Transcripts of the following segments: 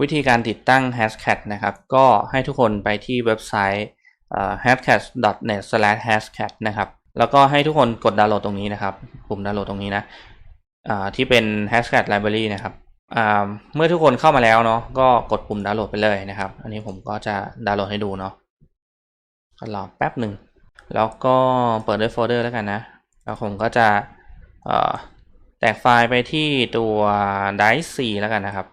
วิธีการติดตั้ง Hashcat นะครับ ก็ให้ทุกคนไปที่เว็บไซต์ hashcat.net/hashcat นะครับ แล้วก็ให้ทุกคนกดดาวน์โหลดตรงนี้นะครับ ปุ่มดาวน์โหลดตรงนี้นะที่เป็น Hashcat Library นะครับเมื่อทุกคนเข้ามาแล้วเนาะก็กดปุ่มดาวน์โหลดไปเลยนะครับ อันนี้ผมก็จะดาวน์โหลดให้ดูเนาะก็รอแป๊บหนึ่ง แล้วก็เปิดด้วยโฟลเดอร์แล้วกันนะ แล้วผมก็จะแตกไฟล์ไปที่ตัว Dice C แล้วกันนะครับ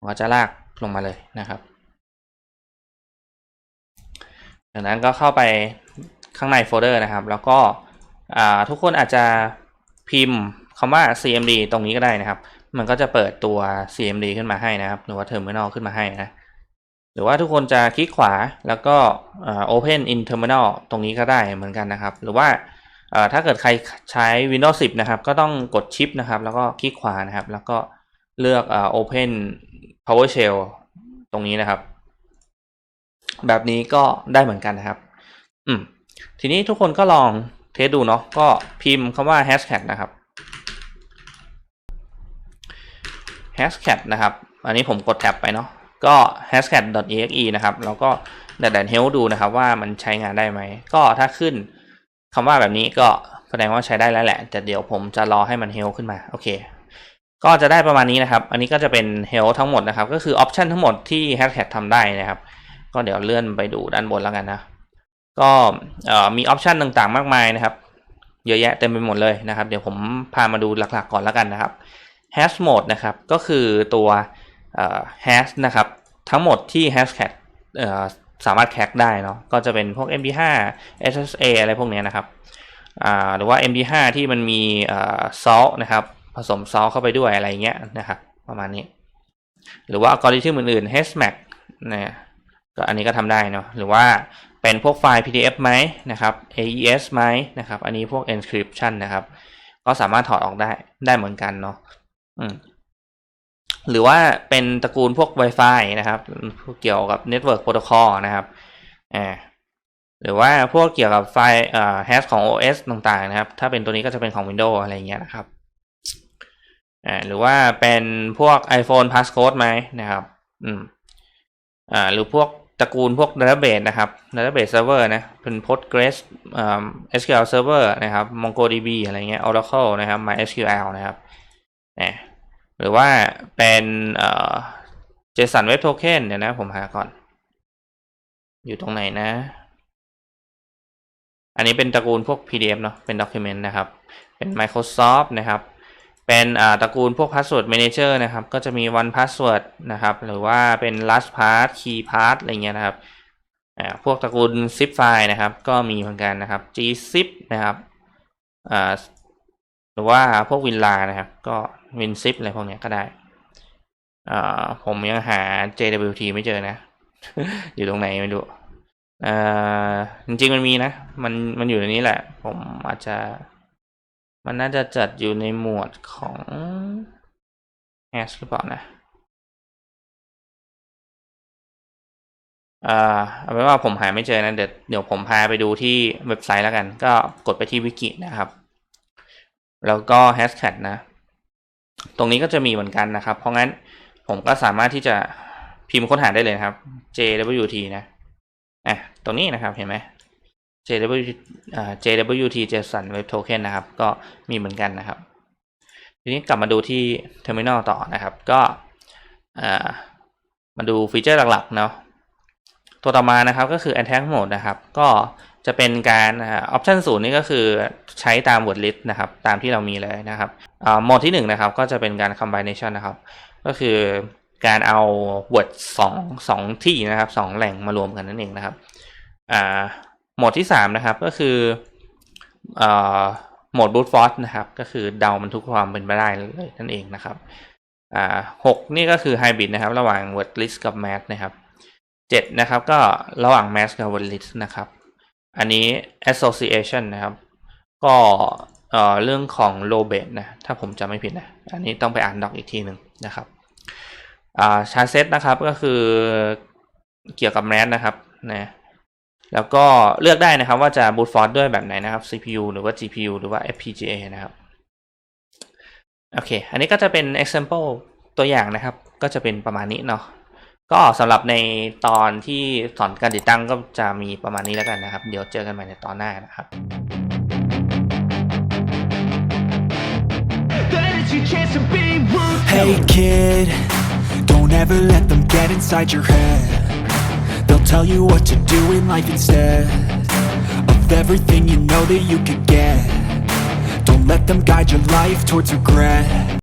ผมก็จะลากลงมาเลยนะครับจากนั้นก็เข้าไปข้างในโฟลเดอร์นะครับ แล้วก็ทุกคนอาจจะพิมพ์คำว่า cmd ตรงนี้ก็ได้นะครับ มันก็จะเปิดตัว cmd ขึ้นมาให้นะครับ หรือว่า terminal ขึ้นมาให้นะ หรือว่าทุกคนจะคลิกขวาแล้วก็ open in terminal ตรงนี้ก็ได้เหมือนกันนะครับ หรือว่าถ้าเกิดใครใช้ Windows 10 นะครับ ก็ต้องกดชิปนะครับ แล้วก็คลิกขวานะครับ แล้วก็เลือก open PowerShell ตรงนี้นะครับ แบบนี้ก็ได้เหมือนกันนะครับ อืม ทีนี้ทุกคนก็ลองเทสดูเนาะก็พิมพ์คำว่า hashcat นะครับ hashcat นะครับ อันนี้ผมกดแท็บไปเนาะก็ hashcat.exe นะครับ แล้วก็ดัดดันเฮลดูนะครับว่ามันใช้งานได้ไหม ก็ถ้าขึ้นคำว่าแบบนี้ก็แสดงว่าใช้ได้แล้วแหละ แต่เดี๋ยวผมจะรอให้มันเฮลขึ้นมา โอเค ก็จะได้ประมาณนี้นะครับ อันนี้ก็จะเป็นเฮลทั้งหมดนะครับ ก็คือออปชันทั้งหมดที่ hashcat ทำได้นะครับ ก็เดี๋ยวเลื่อนไปดูด้านบนแล้วกันนะ ก็มีออปชันต่างๆ มากมายนะครับ เยอะแยะเต็มไปหมดเลยนะครับ เดี๋ยวผมพามาดูหลักๆก่อนแล้วกันนะครับ hash mode นะครับ ก็คือตัว hash นะครับ ทั้งหมดที่ hashcat สามารถแคกได้เนาะ ก็จะเป็นพวก md5 ssa อะไรพวกนี้นะครับ หรือว่า md5 ที่มันมี salt นะครับ ผสม salt เข้าไปด้วยอะไรเงี้ยนะครับประมาณนี้ หรือว่าอัลกอริทึมอื่นๆ hashmax นะก็อันนี้ก็ทำได้เนาะหรือว่าเป็นพวกไฟล์ PDF ไหมนะครับ AES ไหมนะครับ อันนี้พวก encryption นะครับ ก็สามารถถอดออกได้ได้เหมือนกันเนาะหรือว่าเป็นตระกูลพวก Wi-Fi นะครับเกี่ยวกับ Network Protocol นะครับอ่าหรือว่าพวกเกี่ยวกับไฟล์อ่า hash ของ OS ต่างๆนะครับ ถ้าเป็นตัวนี้ก็จะเป็นของ Windows อะไรเงี้ยนะครับ อ่าหรือว่าเป็นพวก iPhone passcode ไหมนะครับ อืมอ่าหรือพวกตระกูลพวก database นะครับ database server นะเป็น Postgres อ่า SQL server นะครับ MongoDB อะไรเงี้ย Oracle นะครับ MySQL นะครับอ่าหรือว่าเป็นเอ่อ JSON Web Token เดี๋ยวนะผมหาก่อน อยู่ตรงไหนนะ อันนี้เป็นตระกูลพวก PDF เนาะเป็น Document นะครับ เป็น Microsoft นะครับ เป็นตระกูลพวก Password Manager นะครับ ก็จะมี One Password นะครับ หรือว่าเป็น LastPass KeyPass อะไรเงี้ยนะครับพวกตระกูล zip file นะครับ ก็มีเหมือนกันนะครับ gzip นะครับหรือว่าพวก WinRAR นะครับ ก็ WinZip อะไรพวกนี้ก็ได้ผมยังหา JWT ไม่เจอนะ อยู่ตรงไหนไม่รู้จริงๆมันมีนะ มันมันอยู่ในนี้แหละ ผมอาจจะ มันน่าจะจัดอยู่ในหมวดของ hash หรือเปล่านะอ่าเอาเป็นว่าผมหาไม่เจอนะ เดี๋ยวเดี๋ยวผมพาไปดูที่เว็บไซต์แล้วกัน ก็กดไปที่วิกินะครับ แล้วก็ hashtag นะ ตรงนี้ก็จะมีเหมือนกันนะครับ เพราะงั้นผมก็สามารถที่จะพิมพ์ค้นหาได้เลยครับ JWT นะอะตรงนี้นะครับเห็นไหม JW JWT JSON Web Token นะครับ ก็มีเหมือนกันนะครับ ทีนี้กลับมาดูที่ Terminal ต่อนะครับ ก็มาดูฟีเจอร์หลักๆเนาะตัวต่อมานะครับก็คือ Attack Mode นะครับ ก็จะเป็นการออปชันศูนย์นี่ก็คือใช้ตาม word list นะครับ ตามที่เรามีเลยนะครับโหมดที่1นนะครับ ก็จะเป็นการ combination นะครับ ก็คือการเอา word 2 2ที่นะครับ 2 แหล่งมารวมกันนั่นเองนะครับ หมดที่ 3 นะครับก็คือโหมด brute force นะครับ ก็คือเดามันทุกความเป็นไปได้เลยนั่นเองนะครับหกนี่ก็คือ hybrid นะครับ ระหว่าง word list กับ math นะครับเจ็ดนะครับก็ระหว่าง math กับ word list นะครับ อันนี้ association นะครับ ก็เรื่องของ low b a t นะ ถ้าผมจำไม่ผิดนะ อันนี้ต้องไปอ่านดอกอีกทีหนึ่งนะครับชาร์เซตนะครับก็คือเกี่ยวกับ math นะครับนะ แล้วก็เลือกได้นะครับว่าจะ brute force ด้วยแบบไหนนะครับ CPU หรือว่า GPU หรือว่า FPGA นะครับ โอเค อันนี้ก็จะเป็น example ตัวอย่างนะครับ ก็จะเป็นประมาณนี้เนาะ ก็สำหรับในตอนที่สอนการติดตั้งก็จะมีประมาณนี้แล้วกันนะครับ เดี๋ยวเจอกันใหม่ในตอนหน้านะครับ Hey kid, don't ever let them get inside your head. Tell you what to do in life instead of everything you know that you could get. Don't let them guide your life towards regret.